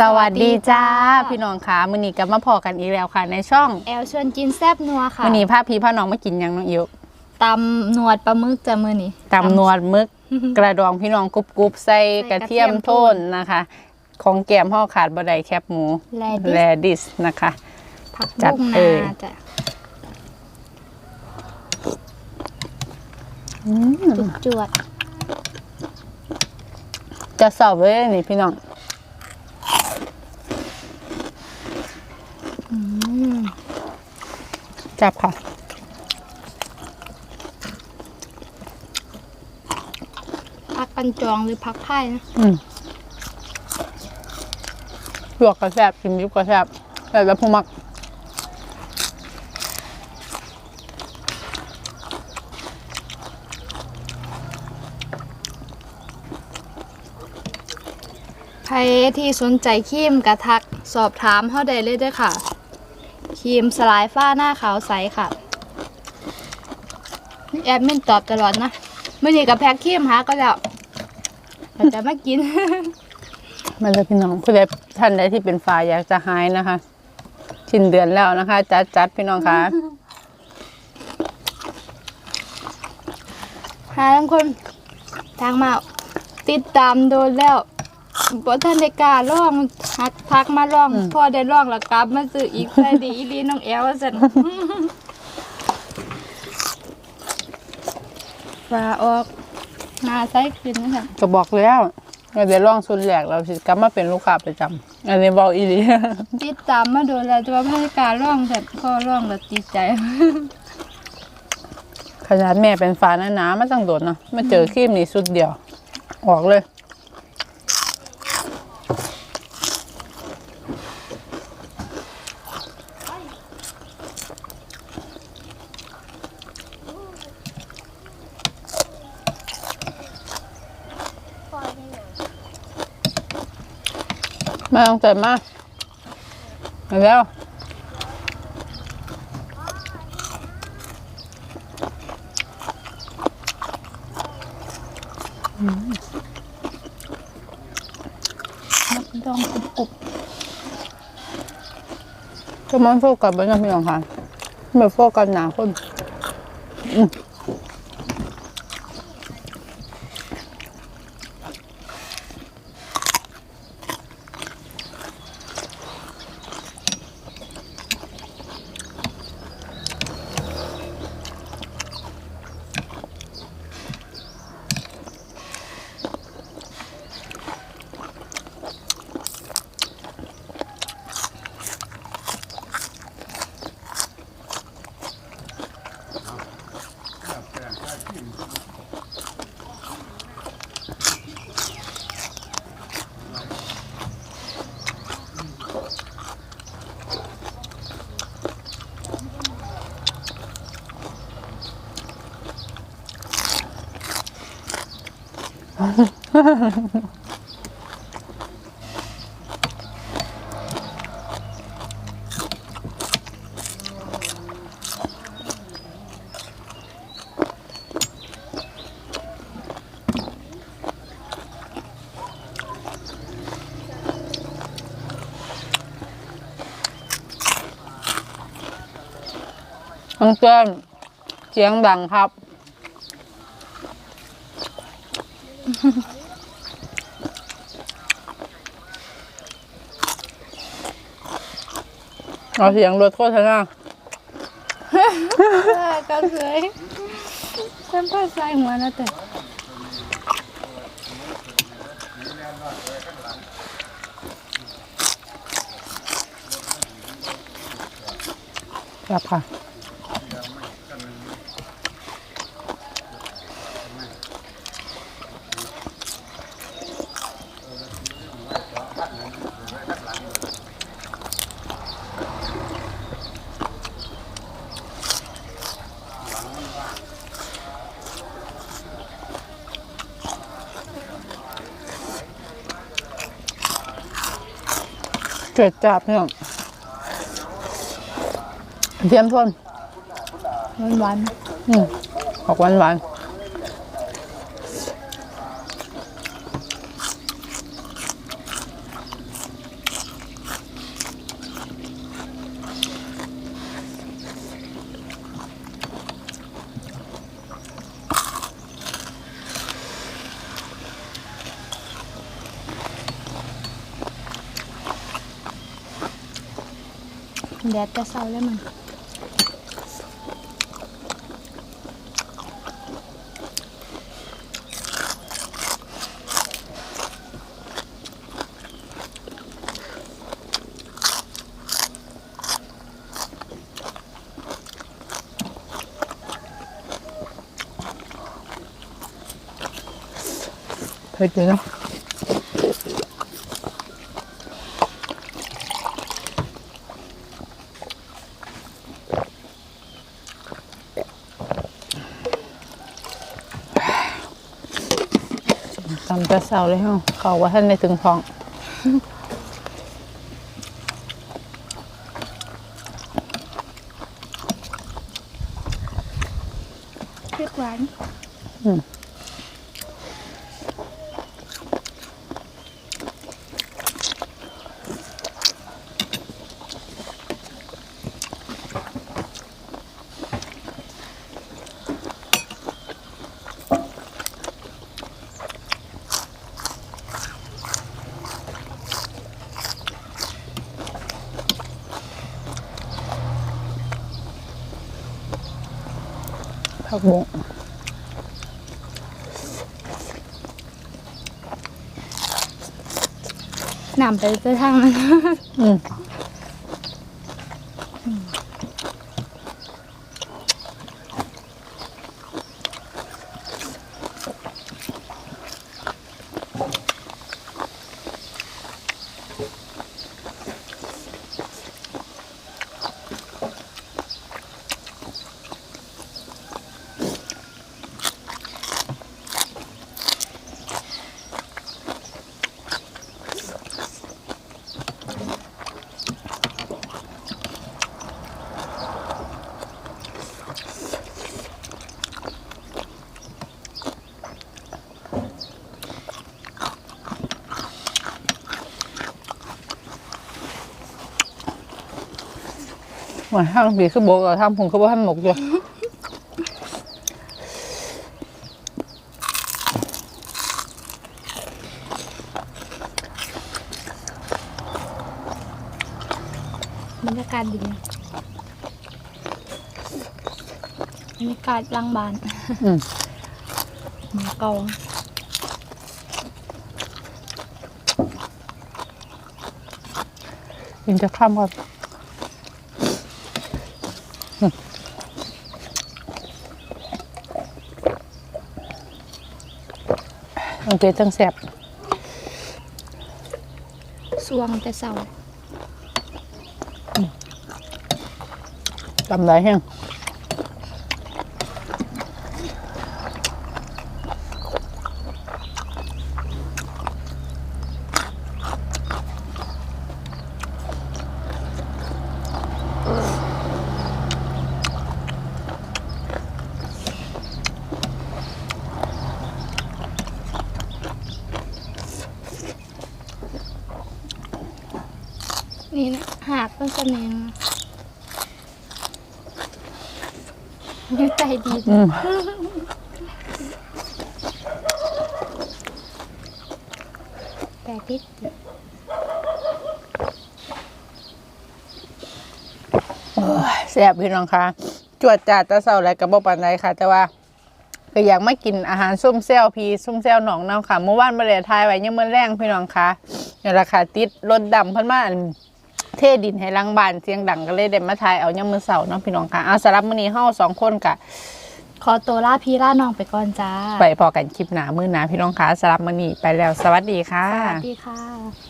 สวัสดีจ้า พี่น้องค่ะมื้อนี้ก็มาพอกันอีกแล้วค่ะ ในช่องแอลชวนกินแซบนัวค่ะมื้อนี้พาพี่พาน้องมากินหยังน้องอิ๋วตำหนวดปลาหมึกจะมือนี้ตำนวดมึกกระดองพี่น้องกรุบกรุบๆใส่กระเทียมโทนนะคะ ของแกมห่อขาดบ่ได้แคบหมูแลแลดิดิสนะคะ ผักจัดบุ้งเอ่นายจ้ะจุดจวดจะสอบเลยนี่พี่น้อง อืม จับค่ะผักกันจองหรือผักไผ่นะอืมลวกก็แซ่บกินดิบก็แซ่บแต่แล้วผู้มักใครที่สนใจครีมกระทักสอบถามเขาได้เลยเด้วยค่ะ ครีมสลายฝ้าหน้าขาวใสค่ะ แอดมินตอบตลอดนะเมื่อนี้กับแพ็คครีมหาก็แล้วเราจะมากิน มันจะพี่น้องผู้ใดท่านใดที่เป็นฝ่ายอยากจะหายนะคะสิ้นเดือนแล้วนะคะ จัดจัดพี่น้องค่ะหาทั้งคนทางมาติดตามโดนแล้ว บ่ทันได้กล้าร้องหักพักมาร้องอืมพอได้ร้องแล้วกลับมาซื้ออีกใส่ดีอีหลีน้องแอลว่าซั่นฟ้าออกหน้าใสขึ้นนะคะก็บอกแล้วเราจะลองชุดแรกเราสิกลับมาเป็นลูกค้าประจำอันนี้บอกอีหลีติดตามมาโดนแล้วแต่ว่าบ่ได้กล้าร้องแต่พอร้องแล้วติดใจ ขนาดแม่เป็นฟ้าหนาๆมาตั้งโดดเนาะมาเจอครีมนี่สุดเดียว ออกเลย มาต้องใจมมาแล้วดองกรุบจะมันโฟกัสไปนะพี่น้องค่ะไม่โฟกัสหนาคน น้องเจิ้นเสียงดังครับ เอาเสียงรถโฆษณาก็เคยฉันพาใส่หัวนะแต่ครับค่ะ เกิดจับเนี่ยเทียมทนหวานอืมออกหวานหวาน แดดแต่เศร้าแล้วมัน เผ็ดเลยเนาะ ตำแต่เสาเลยเฮาเขาว่าท่านในถึงท้องพริกหวาน อืม ผักบงน้ำไปจะทางมันอืม หวานข้างผีคือโบกกับทางผมคือบ่ทันหมกอยู่บรรยากาศดีบรรยากาศลังบานอืมหมูเกากินจะข้ามก่อน มันเป็นจังแสบสวงแต่เศร้าตำไรแห้ง嗯นี่นะ หากต้นเสน่ห์นี่ใจดีอืมแปลกดิดแสบพี่น้องคะจวดจัดแตะเศร้าอะไรกับบ่ปานใดค่ะ แต่ว่า ก็อยากมากินอาหารส้มแซวพีส้มแซวหนองน้ำค่ะเมื่อวานบริเวทายไว้ยังมื่อแรงพี่น้องคะนี่แหละค่ะติดรถดำเพิ่นมาอั่น เทดินให้หลังบ้านเสียงดังก็เลยได้มาทายเอายังมือเสาร์เนาะพี่น้องค่ะเอาสำหรับมื้อนี้เฮาสองคนกะขอตัวล่าพี่ล่าน้องไปก่อนจ้า ไปพอกันคลิปหนามื้อหนาพี่น้องค่ะสำหรับมื้อนี้ไปแล้วสวัสดีค่ะ สวัสดีค่ะ